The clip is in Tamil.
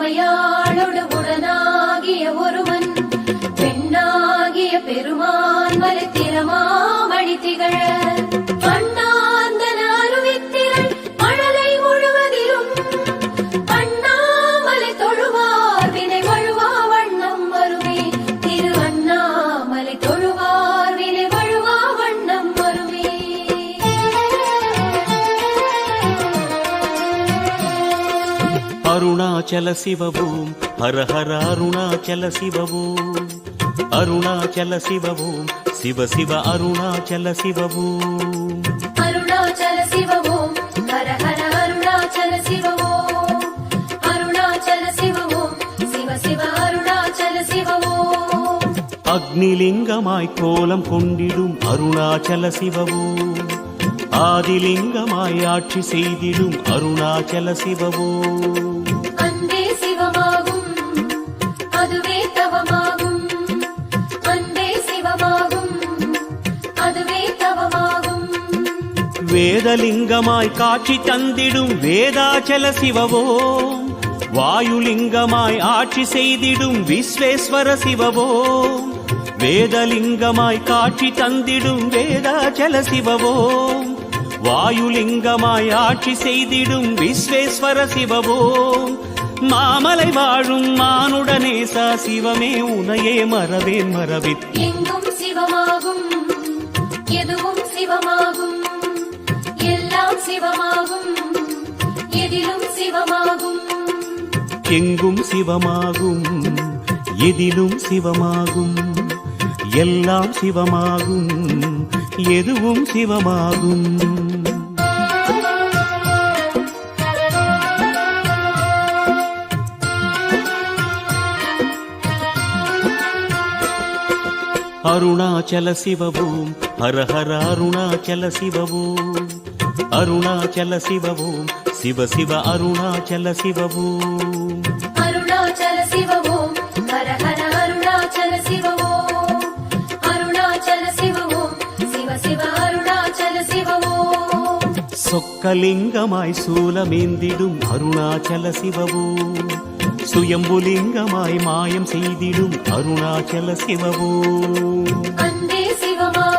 உமையாளோடு அருணாச்சல சிவவோம் ஹர ஹர அருணாச்சல சிவவோம் அருணாச்சல சிவவோம் சிவ சிவ அருணாச்சல சிவவோம் அருணாச்சல சிவவோம் ஹர ஹர அருணாச்சல சிவவோம் அருணாச்சல சிவவோம் சிவ சிவ அருணாச்சல சிவவோம் அக்னிலிங்கமாய் கோலம் கொண்டிடும் அருணாச்சல சிவவோம் ஆதிலிங்கமாய் ஆட்சி செய்திடும் அருணாச்சல சிவவோம் வேதலிங்கமாய் காட்சி தந்திடும் வேதாச்சல சிவவோ வாயுலிங்கமாய் ஆட்சி செய்திடும் விஸ்வேஸ்வர சிவவோ வேதலிங்கமாய் காட்சி தந்திடும் வேதாச்சல சிவவோ வாயுலிங்கமாய் ஆட்சி செய்திடும் விஸ்வேஸ்வர சிவவோ மாமலை வாழும் மானுடனேசா சிவமே உனையே மறவேன் மறவித் எங்கும் சிவமாகும் எதுவும் சிவமாகும். சிவமாகும். எதிலும் சிவமாகும். எங்கும் சிவமாகும் எதிலும் சிவமாகும். எல்லாம் சிவமாகும் எதுவும் சிவமாகும். அருணாச்சல சிவவோம் ஹர ஹர அருணாச்சல சிவவோம் அருணாச்சல சிவவோம் சிவ சிவ அருணாச்சல சிவவோம் அருணாச்சல சிவவோம் ஹர ஹர அருணாச்சல சிவவோம் அருணாச்சல சிவவோம் சிவ சிவ அருணாச்சல சிவவோம் சொக்கலிங்கமாய் சூலமேந்திடும் அருணாச்சல சிவவோம் சுயம்புலிங்கமாய் மாயம் செய்திடும் அருணாச்சல சிவவோம் அன்பே சிவமாகும் அதுவே தவமாகும்